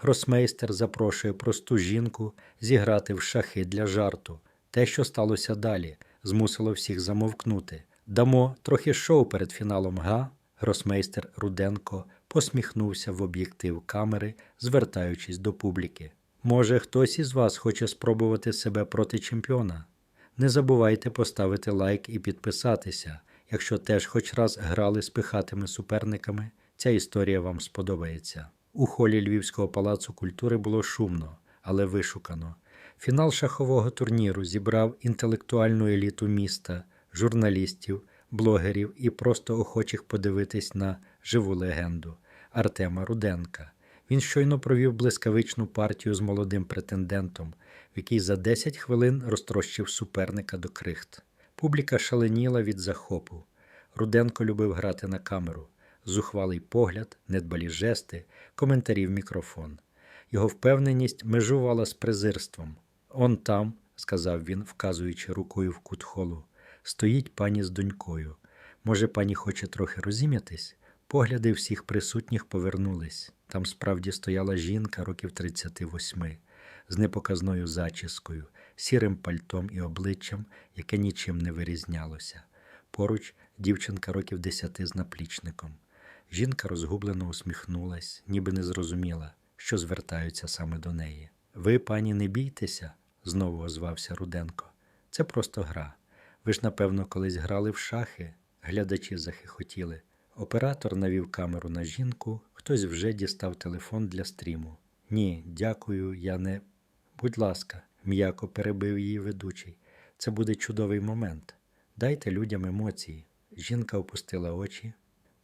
Гросмейстер запрошує просту жінку зіграти в шахи для жарту. Те, що сталося далі, змусило всіх замовкнути. Дамо трохи шоу перед фіналом га. Гросмейстер Руденко посміхнувся в об'єктив камери, звертаючись до публіки. Може, хтось із вас хоче спробувати себе проти чемпіона? Не забувайте поставити лайк і підписатися. Якщо теж хоч раз грали з пихатими суперниками, ця історія вам сподобається. У холі Львівського палацу культури було шумно, але вишукано. Фінал шахового турніру зібрав інтелектуальну еліту міста, журналістів, блогерів і просто охочих подивитись на живу легенду Артема Руденка. Він щойно провів блискавичну партію з молодим претендентом, в якій за 10 хвилин розтрощив суперника до крихт. Публіка шаленіла від захопу. Руденко любив грати на камеру, зухвалий погляд, недбалі жести, коментарі в мікрофон. Його впевненість межувала з презирством. Он там, сказав він, вказуючи рукою в кут холу, стоїть пані з донькою. Може, пані хоче трохи розім'ятись? Погляди всіх присутніх повернулись. Там справді стояла жінка років 38, з непоказною зачіскою, сірим пальтом і обличчям, яке нічим не вирізнялося. Поруч дівчинка років десяти з наплічником. Жінка розгублено усміхнулась, ніби не зрозуміла, що звертаються саме до неї. Ви, пані, не бійтеся, знову озвався Руденко. Це просто гра. Ви ж, напевно, колись грали в шахи, глядачі захихотіли. Оператор навів камеру на жінку, хтось вже дістав телефон для стріму. Ні, дякую, я не. Будь ласка, м'яко перебив її ведучий. Це буде чудовий момент. Дайте людям емоції. Жінка опустила очі,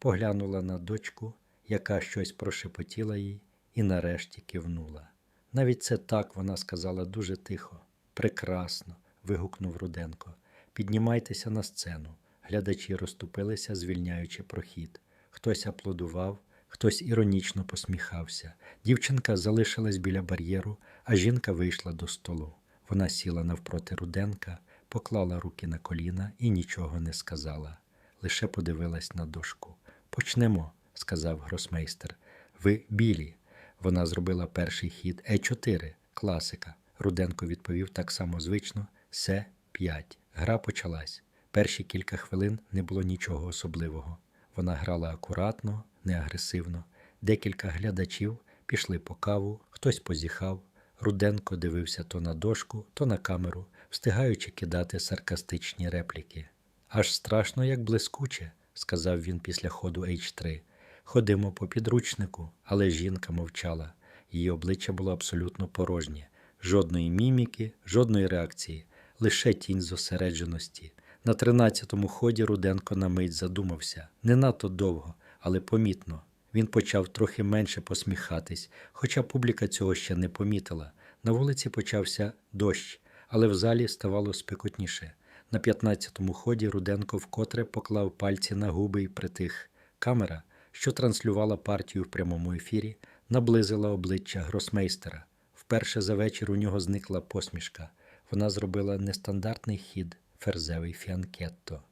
поглянула на дочку, яка щось прошепотіла їй, і нарешті кивнула. Навіть це так вона сказала дуже тихо. Прекрасно. вигукнув Руденко. Піднімайтеся на сцену. Глядачі розступилися, звільняючи прохід. Хтось аплодував, хтось іронічно посміхався. Дівчинка залишилась біля бар'єру, а жінка вийшла до столу. Вона сіла навпроти Руденка, поклала руки на коліна і нічого не сказала. Лише подивилась на дошку. Почнемо, сказав гросмейстер. Ви білі. Вона зробила перший хід Е4, класика. Руденко відповів так само звично: Се 5. Гра почалась. Перші кілька хвилин не було нічого особливого. Вона грала акуратно, не агресивно. Декілька глядачів пішли по каву, хтось позіхав. Руденко дивився то на дошку, то на камеру, встигаючи кидати саркастичні репліки. Аж страшно, як блискуче, сказав він після ходу H3. Ходимо по підручнику, але жінка мовчала. Її обличчя було абсолютно порожнє, жодної міміки, жодної реакції, лише тінь зосередженості. На тринадцятому ході Руденко на мить задумався не надто довго, але помітно. Він почав трохи менше посміхатись, хоча публіка цього ще не помітила. На вулиці почався дощ, але в залі ставало спекотніше. На п'ятнадцятому ході Руденко вкотре поклав пальці на губи і притих. Камера, що транслювала партію в прямому ефірі, наблизила обличчя гросмейстера. Вперше за вечір у нього зникла посмішка. Вона зробила нестандартний хід ферзевий фіанкетто.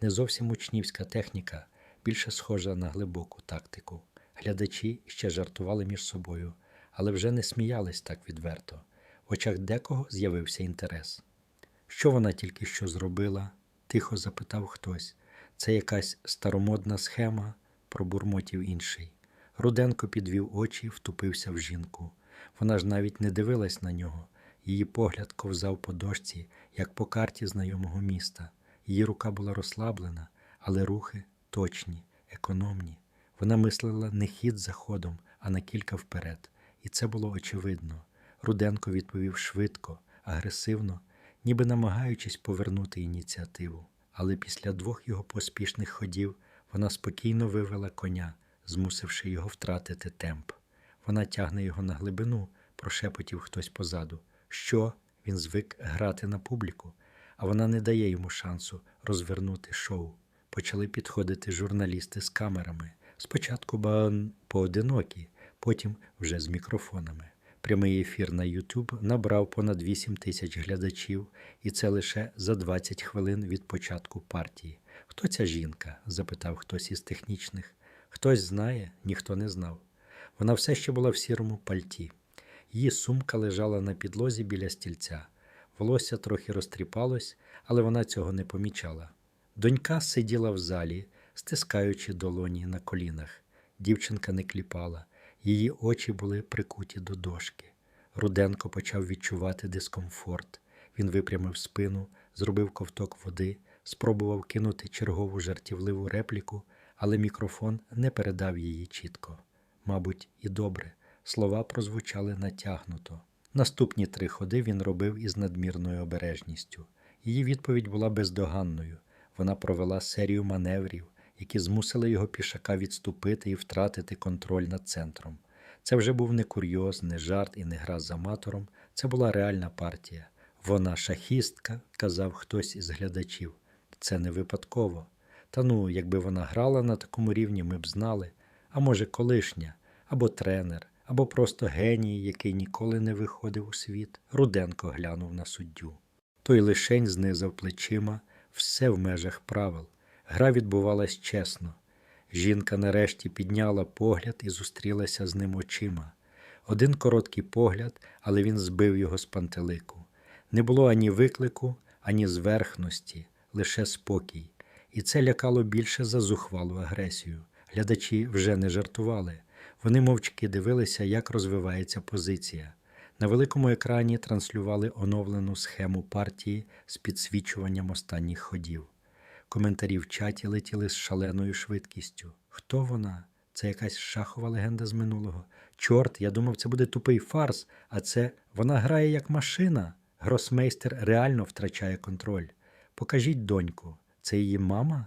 Не зовсім учнівська техніка, більше схожа на глибоку тактику. Глядачі ще жартували між собою, але вже не сміялись так відверто. В очах декого з'явився інтерес. Що вона тільки що зробила? тихо запитав хтось. Це якась старомодна схема, пробурмотів інший. Руденко підвів очі, втупився в жінку. Вона ж навіть не дивилась на нього. Її погляд ковзав по дошці, як по карті знайомого міста. Її рука була розслаблена, але рухи точні, економні. Вона мислила не хід за ходом, а на кілька вперед. І це було очевидно. Руденко відповів швидко, агресивно, ніби намагаючись повернути ініціативу. Але після двох його поспішних ходів вона спокійно вивела коня, змусивши його втратити темп. Вона тягне його на глибину, прошепотів хтось позаду. Що він звик грати на публіку, а вона не дає йому шансу розвернути шоу. Почали підходити журналісти з камерами. Спочатку бан поодинокі, потім вже з мікрофонами. Прямий ефір на YouTube набрав понад 8 тисяч глядачів, і це лише за 20 хвилин від початку партії. Хто ця жінка? запитав хтось із технічних. Хтось знає, ніхто не знав. Вона все ще була в сірому пальті. Її сумка лежала на підлозі біля стільця. Волосся трохи розтріпалось, але вона цього не помічала. Донька сиділа в залі, стискаючи долоні на колінах. Дівчинка не кліпала, її очі були прикуті до дошки. Руденко почав відчувати дискомфорт. Він випрямив спину, зробив ковток води, спробував кинути чергову жартівливу репліку, але мікрофон не передав її чітко. Мабуть, і добре. Слова прозвучали натягнуто. Наступні три ходи він робив із надмірною обережністю. Її відповідь була бездоганною. Вона провела серію маневрів, які змусили його пішака відступити і втратити контроль над центром. Це вже був не курйоз, не жарт і не гра з аматором. Це була реальна партія. Вона шахістка, казав хтось із глядачів. Це не випадково. Та ну, якби вона грала на такому рівні, ми б знали. А може, колишня, або тренер, або просто геній, який ніколи не виходив у світ. Руденко глянув на суддю. Той лишень знизав плечима, все в межах правил. Гра відбувалась чесно. Жінка нарешті підняла погляд і зустрілася з ним очима. Один короткий погляд, але він збив його з пантелику. Не було ані виклику, ані зверхності, лише спокій. І це лякало більше за зухвалу агресію. Глядачі вже не жартували. Вони мовчки дивилися, як розвивається позиція. На великому екрані транслювали оновлену схему партії з підсвічуванням останніх ходів. Коментарі в чаті летіли з шаленою швидкістю. Хто вона? Це якась шахова легенда з минулого. Чорт, я думав, це буде тупий фарс, а це вона грає як машина. Гросмейстер реально втрачає контроль. Покажіть доньку, це її мама?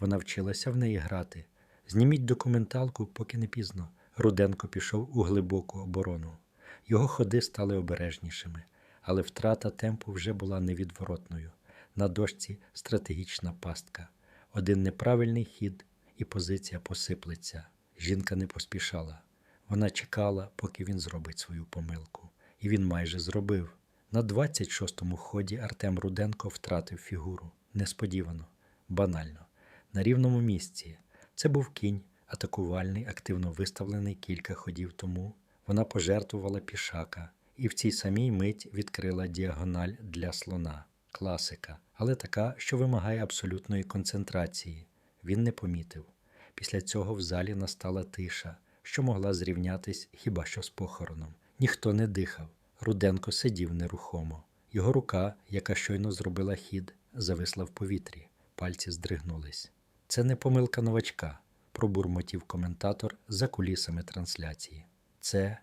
Вона вчилася в неї грати. Зніміть документалку, поки не пізно. Руденко пішов у глибоку оборону. Його ходи стали обережнішими, але втрата темпу вже була невідворотною. На дошці стратегічна пастка. Один неправильний хід, і позиція посиплеться. Жінка не поспішала. Вона чекала, поки він зробить свою помилку. І він майже зробив. На 26-му ході Артем Руденко втратив фігуру. Несподівано, банально, на рівному місці. Це був кінь, атакувальний, активно виставлений кілька ходів тому. Вона пожертвувала пішака і в цій самій мить відкрила діагональ для слона. Класика, але така, що вимагає абсолютної концентрації. Він не помітив. Після цього в залі настала тиша, що могла зрівнятись хіба що з похороном. Ніхто не дихав. Руденко сидів нерухомо. Його рука, яка щойно зробила хід, зависла в повітрі. Пальці здригнулись. Це не помилка новачка, пробурмотів коментатор за кулісами трансляції. Це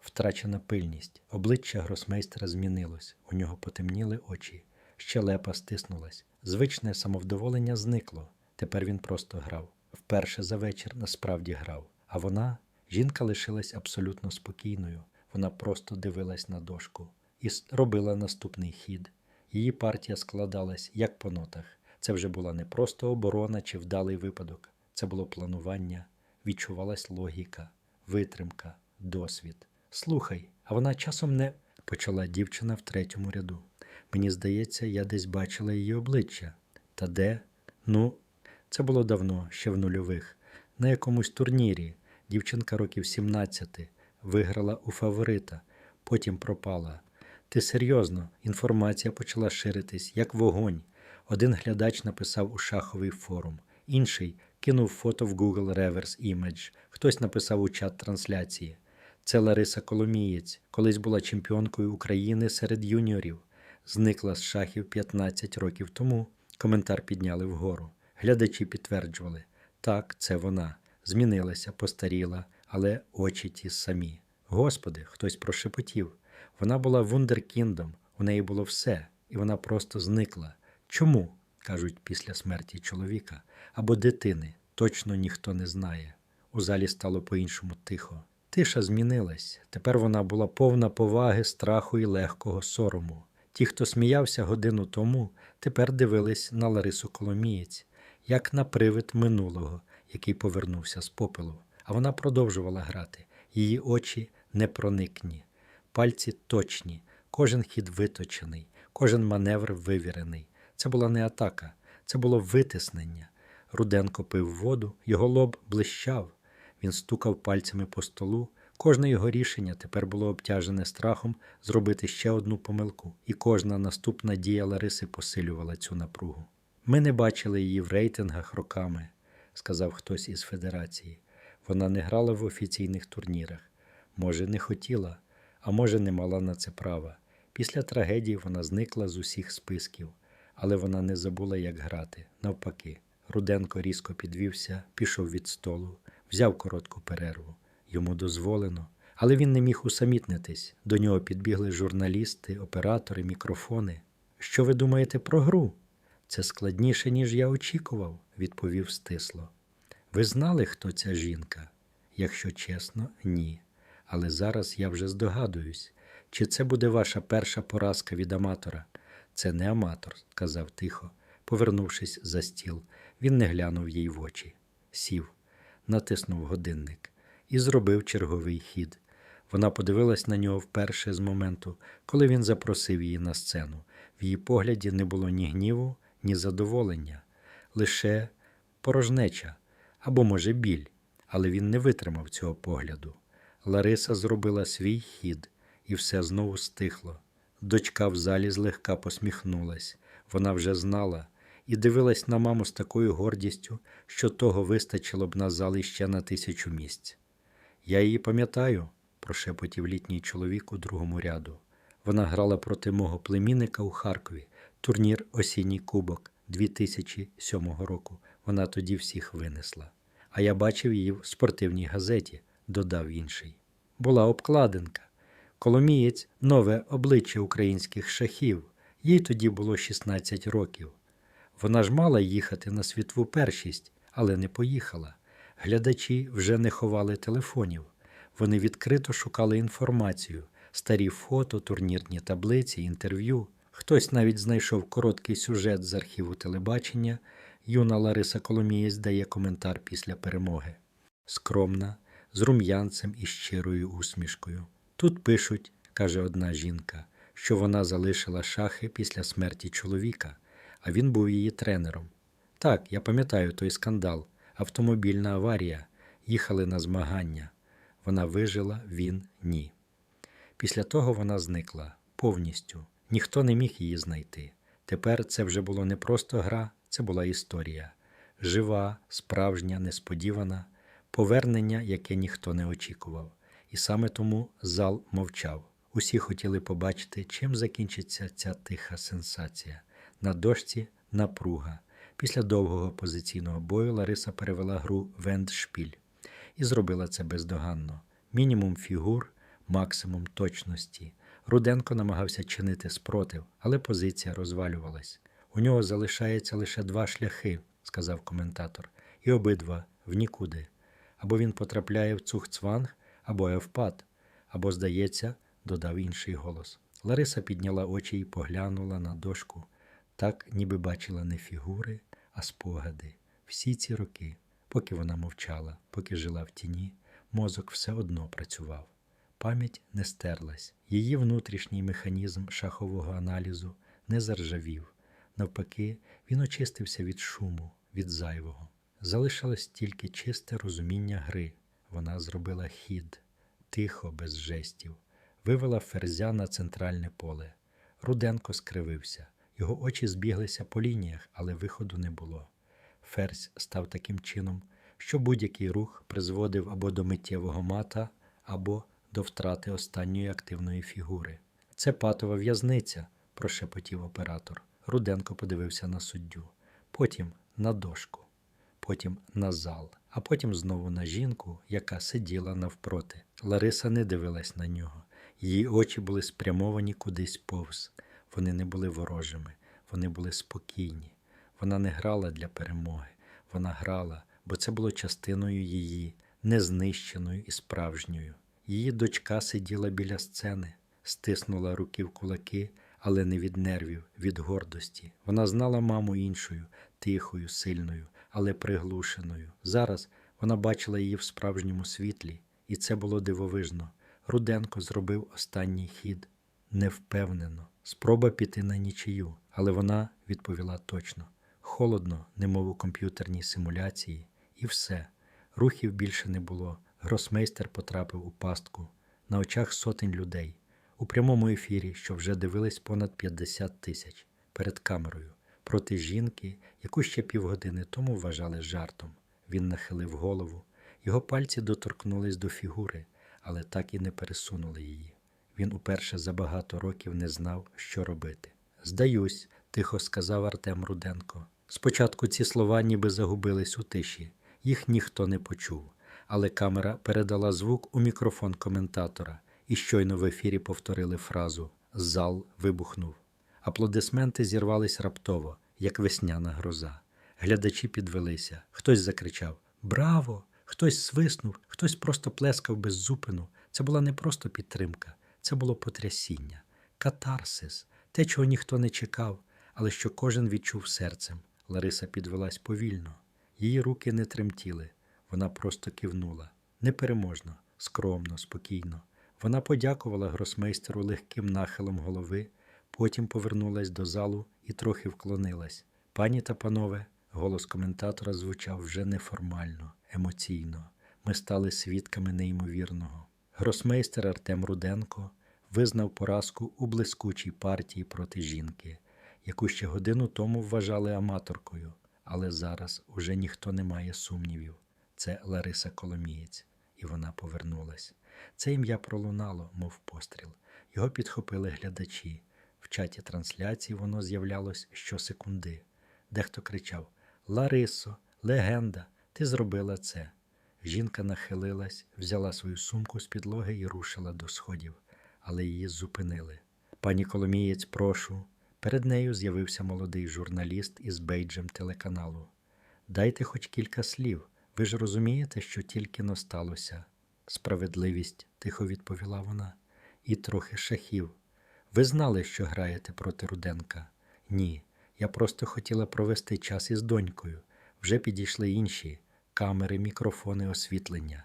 втрачена пильність. Обличчя гросмейстера змінилось, у нього потемніли очі, щелепа стиснулась. Звичне самовдоволення зникло. Тепер він просто грав. Вперше за вечір насправді грав. А вона, жінка, лишилась абсолютно спокійною. Вона просто дивилась на дошку і робила наступний хід. Її партія складалась як по нотах. Це вже була не просто оборона чи вдалий випадок. Це було планування, відчувалась логіка, витримка, досвід. Слухай, а вона часом не почала дівчина в третьому ряду. Мені здається, я десь бачила її обличчя. Та де? Ну, це було давно, ще в нульових. На якомусь турнірі. Дівчинка років 17 виграла у фаворита, потім пропала. Ти серйозно, інформація почала ширитись, як вогонь. Один глядач написав у шаховий форум, інший кинув фото в Google Reverse Image, хтось написав у чат трансляції. Це Лариса Коломієць, колись була чемпіонкою України серед юніорів. Зникла з шахів 15 років тому. Коментар підняли вгору. Глядачі підтверджували: так, це вона. Змінилася, постаріла, але очі ті самі. Господи, хтось прошепотів. Вона була вундеркіндом, у неї було все, і вона просто зникла. Чому? кажуть після смерті чоловіка або дитини. Точно ніхто не знає. У залі стало по-іншому тихо. Тиша змінилась. Тепер вона була повна поваги, страху і легкого сорому. Ті, хто сміявся годину тому, тепер дивились на Ларису Коломієць, як на привид минулого, який повернувся з попелу. А вона продовжувала грати. Її очі непроникні, пальці точні, кожен хід виточений, кожен маневр вивірений. Це була не атака, це було витиснення. Руденко пив воду, його лоб блищав. Він стукав пальцями по столу, Кожне його рішення тепер було обтяжене страхом зробити ще одну помилку, і кожна наступна дія Лариси посилювала цю напругу. Ми не бачили її в рейтингах роками, сказав хтось із федерації. Вона не грала в офіційних турнірах. Може, не хотіла, а може, не мала на це права. Після трагедії вона зникла з усіх списків, але вона не забула, як грати. Навпаки, Руденко різко підвівся, пішов від столу, взяв коротку перерву. Йому дозволено, але він не міг усамітнитись. До нього підбігли журналісти, оператори, мікрофони. Що ви думаєте про гру? Це складніше, ніж я очікував, відповів стисло. Ви знали, хто ця жінка? Якщо чесно, ні. Але зараз я вже здогадуюсь, чи це буде ваша перша поразка від аматора. Це не аматор, сказав тихо, повернувшись за стіл. Він не глянув їй в очі. Сів, натиснув годинник і зробив черговий хід. Вона подивилась на нього вперше з моменту, коли він запросив її на сцену. В її погляді не було ні гніву, ні задоволення, лише порожнеча або, може, біль, але він не витримав цього погляду. Лариса зробила свій хід, і все знову стихло. Дочка в залі злегка посміхнулась. Вона вже знала і дивилась на маму з такою гордістю, що того вистачило б на зал іще на тисячу місць. Я її пам'ятаю, прошепотів літній чоловік у другому ряду. Вона грала проти мого племінника у Харкові, турнір Осінній кубок 2007 року. Вона тоді всіх винесла. А я бачив її в спортивній газеті, додав інший. Була обкладинка. Коломієць нове обличчя українських шахів. Їй тоді було 16 років. Вона ж мала їхати на світову першість, але не поїхала. Глядачі вже не ховали телефонів. Вони відкрито шукали інформацію, старі фото, турнірні таблиці, інтерв'ю. Хтось навіть знайшов короткий сюжет з архіву телебачення. Юна Лариса Коломієць дає коментар після перемоги. Скромна, з рум'янцем і щирою усмішкою. Тут пишуть, каже одна жінка, що вона залишила шахи після смерті чоловіка, а він був її тренером. Так, я пам'ятаю той скандал, автомобільна аварія, їхали на змагання. Вона вижила, він ні. Після того вона зникла повністю. Ніхто не міг її знайти. Тепер це вже було не просто гра, це була історія. Жива, справжня, несподівана, повернення, яке ніхто не очікував. І саме тому зал мовчав. Усі хотіли побачити, чим закінчиться ця тиха сенсація. На дошці напруга. Після довгого позиційного бою Лариса перевела гру в ендшпіль і зробила це бездоганно. Мінімум фігур, максимум точності. Руденко намагався чинити спротив, але позиція розвалювалась. У нього залишається лише два шляхи, сказав коментатор, і обидва в нікуди. Або він потрапляє в цухцванг, або евпад, або, здається, додав інший голос. Лариса підняла очі і поглянула на дошку, так, ніби бачила не фігури, а спогади. Всі ці роки, поки вона мовчала, поки жила в тіні, мозок все одно працював. Пам'ять не стерлась, її внутрішній механізм шахового аналізу не заржавів. Навпаки, він очистився від шуму, від зайвого. Залишилось тільки чисте розуміння гри. Вона зробила хід, тихо, без жестів, вивела ферзя на центральне поле. Руденко скривився. Його очі збіглися по лініях, але виходу не було. Ферзь став таким чином, що будь-який рух призводив або до миттєвого мата, або до втрати останньої активної фігури. Це патова в'язниця, прошепотів оператор. Руденко подивився на суддю, потім на дошку, потім на зал, а потім знову на жінку, яка сиділа навпроти. Лариса не дивилась на нього. Її очі були спрямовані кудись повз. Вони не були ворожими, вони були спокійні. Вона не грала для перемоги, вона грала, бо це було частиною її, незнищеною і справжньою. Її дочка сиділа біля сцени, стиснула руки в кулаки, але не від нервів, від гордості. Вона знала маму іншою, тихою, сильною, але приглушеною. Зараз вона бачила її в справжньому світлі, і це було дивовижно. Руденко зробив останній хід невпевнено, спроба піти на нічию, але вона відповіла точно. Холодно, немов у комп'ютерній симуляції, і все. Рухів більше не було, Гросмейстер потрапив у пастку. На очах сотень людей. У прямому ефірі, що вже дивились понад 50 тисяч. Перед камерою. Проти жінки, яку ще півгодини тому вважали жартом. Він нахилив голову, його пальці доторкнулись до фігури, але так і не пересунули її. Він уперше за багато років не знав, що робити. Здаюсь, тихо сказав Артем Руденко. Спочатку ці слова ніби загубились у тиші, їх ніхто не почув, але камера передала звук у мікрофон коментатора, і щойно в ефірі повторили фразу Зал вибухнув. Аплодисменти зірвались раптово, як весняна гроза. Глядачі підвелися. Хтось закричав Браво! Хтось свиснув, хтось просто плескав без зупину. Це була не просто підтримка, це було потрясіння, катарсис, те, чого ніхто не чекав, але що кожен відчув серцем. Лариса підвелась повільно. Її руки не тремтіли, вона просто кивнула. Непереможно, скромно, спокійно. Вона подякувала гросмейстеру легким нахилом голови, потім повернулась до залу і трохи вклонилась. Пані та панове, голос коментатора звучав вже неформально, емоційно. Ми стали свідками неймовірного. Гросмейстер Артем Руденко визнав поразку у блискучій партії проти жінки, яку ще годину тому вважали аматоркою, але зараз уже ніхто не має сумнівів. Це Лариса Коломієць, і вона повернулась. Це ім'я пролунало, мов постріл. Його підхопили глядачі. В чаті трансляції воно з'являлось щосекунди. Дехто кричав: Ларисо, легенда, ти зробила це. Жінка нахилилась, взяла свою сумку з підлоги і рушила до сходів, але її зупинили. Пані Коломієць, прошу. Перед нею з'явився молодий журналіст із бейджем телеканалу. Дайте хоч кілька слів. Ви ж розумієте, що тільки но сталося. Справедливість, тихо відповіла вона, і трохи шахів. Ви знали, що граєте проти Руденка? Ні. Я просто хотіла провести час із донькою. Вже підійшли інші камери, мікрофони, освітлення.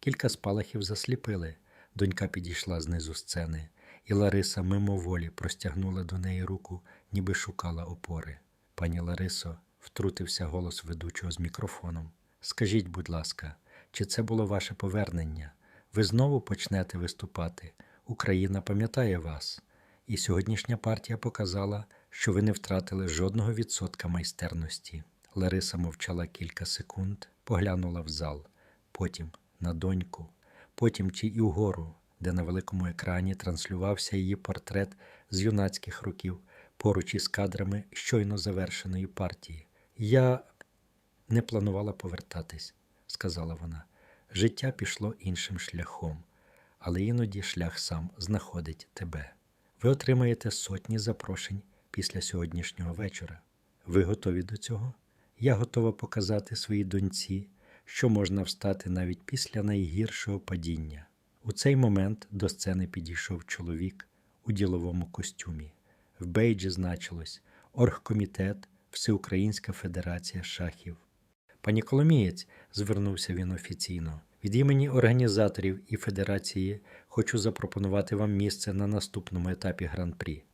Кілька спалахів засліпили. Донька підійшла знизу сцени, і Лариса мимоволі простягнула до неї руку, ніби шукала опори. Пані Ларисо, втрутився голос ведучого з мікрофоном. Скажіть, будь ласка, чи це було ваше повернення? Ви знову почнете виступати. Україна пам'ятає вас. І сьогоднішня партія показала, що ви не втратили жодного відсотка майстерності. Лариса мовчала кілька секунд, поглянула в зал, потім на доньку, потім чи і вгору, де на великому екрані транслювався її портрет з юнацьких років поруч із кадрами щойно завершеної партії. Я не планувала повертатись, сказала вона. Життя пішло іншим шляхом, але іноді шлях сам знаходить тебе. Ви отримаєте сотні запрошень після сьогоднішнього вечора. Ви готові до цього? Я готова показати своїй доньці, що можна встати навіть після найгіршого падіння. У цей момент до сцени підійшов чоловік у діловому костюмі. В бейджі значилось Оргкомітет, Всеукраїнська Федерація шахів. Пані Коломієць, звернувся він офіційно. Від імені організаторів і федерації хочу запропонувати вам місце на наступному етапі гран-прі.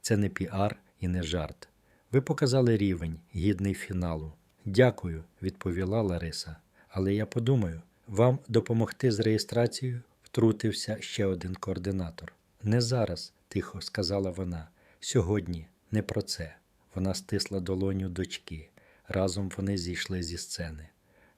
Це не піар і не жарт. Ви показали рівень, гідний фіналу. Дякую, відповіла Лариса. Але я подумаю, вам допомогти з реєстрацією втрутився ще один координатор. Не зараз, тихо сказала вона. Сьогодні не про це. Вона стисла долоню дочки. Разом вони зійшли зі сцени.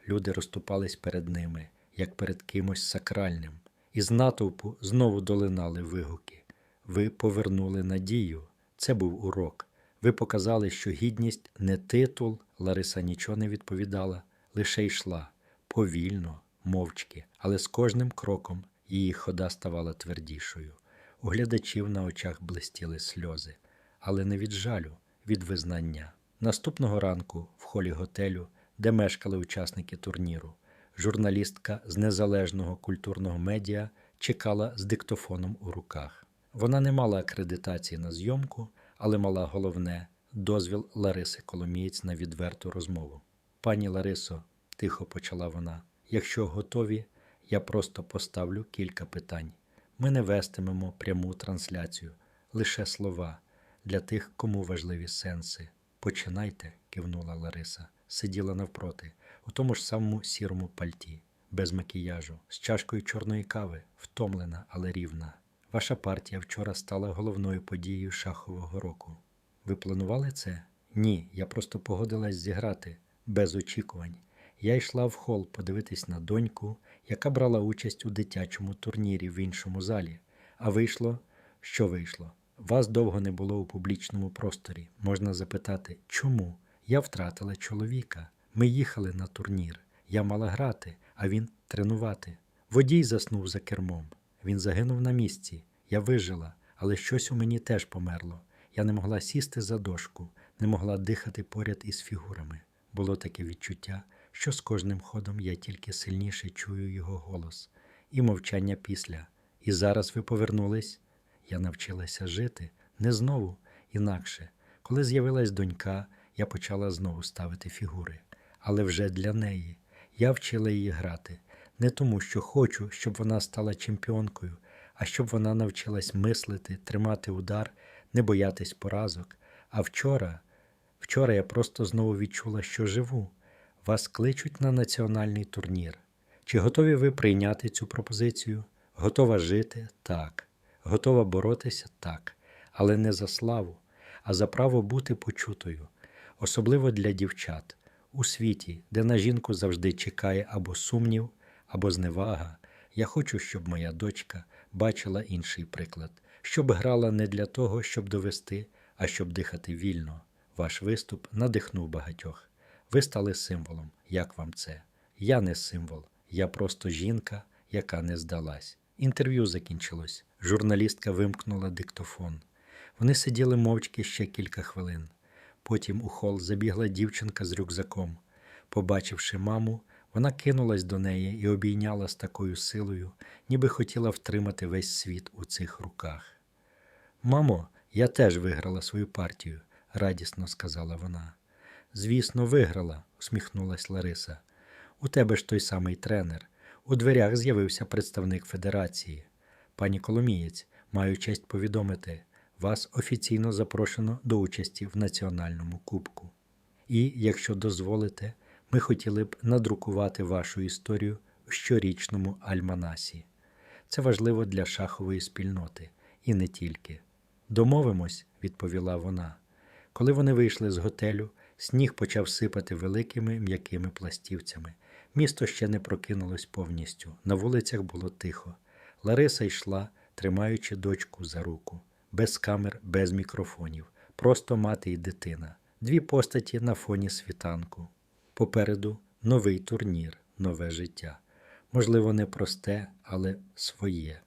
Люди розступались перед ними, як перед кимось сакральним. Із натовпу знову долинали вигуки. Ви повернули надію. Це був урок. Ви показали, що гідність не титул. Лариса нічого не відповідала, лише йшла повільно, мовчки, але з кожним кроком її хода ставала твердішою. У глядачів на очах блистіли сльози, але не від жалю, від визнання. Наступного ранку в холі готелю, де мешкали учасники турніру, журналістка з незалежного культурного медіа чекала з диктофоном у руках. Вона не мала акредитації на зйомку, але мала головне дозвіл Лариси Коломієць на відверту розмову. Пані Ларисо, тихо почала вона, якщо готові, я просто поставлю кілька питань. Ми не вестимемо пряму трансляцію, лише слова для тих, кому важливі сенси. Починайте, кивнула Лариса, сиділа навпроти, у тому ж самому сірому пальті. без макіяжу, з чашкою чорної кави, втомлена, але рівна. Ваша партія вчора стала головною подією шахового року. Ви планували це? Ні, я просто погодилась зіграти без очікувань. Я йшла в хол подивитись на доньку, яка брала участь у дитячому турнірі в іншому залі. А вийшло, що вийшло? Вас довго не було у публічному просторі. Можна запитати, чому? Я втратила чоловіка. Ми їхали на турнір. Я мала грати, а він тренувати. Водій заснув за кермом. Він загинув на місці. Я вижила, але щось у мені теж померло. Я не могла сісти за дошку, не могла дихати поряд із фігурами. Було таке відчуття, що з кожним ходом я тільки сильніше чую його голос і мовчання після. І зараз ви повернулись. Я навчилася жити не знову, інакше. Коли з'явилась донька, я почала знову ставити фігури, але вже для неї. Я вчила її грати не тому, що хочу, щоб вона стала чемпіонкою, а щоб вона навчилась мислити, тримати удар, не боятись поразок. А вчора, вчора я просто знову відчула, що живу. Вас кличуть на національний турнір. Чи готові ви прийняти цю пропозицію? Готова жити? Так. Готова боротися? Так. Але не за славу, а за право бути почутою, особливо для дівчат. У світі, де на жінку завжди чекає або сумнів, або зневага, я хочу, щоб моя дочка бачила інший приклад, щоб грала не для того, щоб довести, а щоб дихати вільно. Ваш виступ надихнув багатьох. Ви стали символом. Як вам це? Я не символ, я просто жінка, яка не здалась. Інтерв'ю закінчилось. Журналістка вимкнула диктофон. Вони сиділи мовчки ще кілька хвилин. Потім у хол забігла дівчинка з рюкзаком. Побачивши маму, вона кинулась до неї і обійняла з такою силою, ніби хотіла втримати весь світ у цих руках. Мамо, я теж виграла свою партію, радісно сказала вона. Звісно, виграла, усміхнулась Лариса. У тебе ж той самий тренер. У дверях з'явився представник федерації. Пані Коломієць, маю честь повідомити, вас офіційно запрошено до участі в національному кубку. І, якщо дозволите, ми хотіли б надрукувати вашу історію в щорічному альманасі. Це важливо для шахової спільноти, і не тільки. Домовимось, відповіла вона. Коли вони вийшли з готелю, сніг почав сипати великими м'якими пластівцями. Місто ще не прокинулось повністю. На вулицях було тихо. Лариса йшла, тримаючи дочку за руку, без камер, без мікрофонів, просто мати і дитина, дві постаті на фоні світанку. Попереду новий турнір, нове життя. Можливо, не просте, але своє.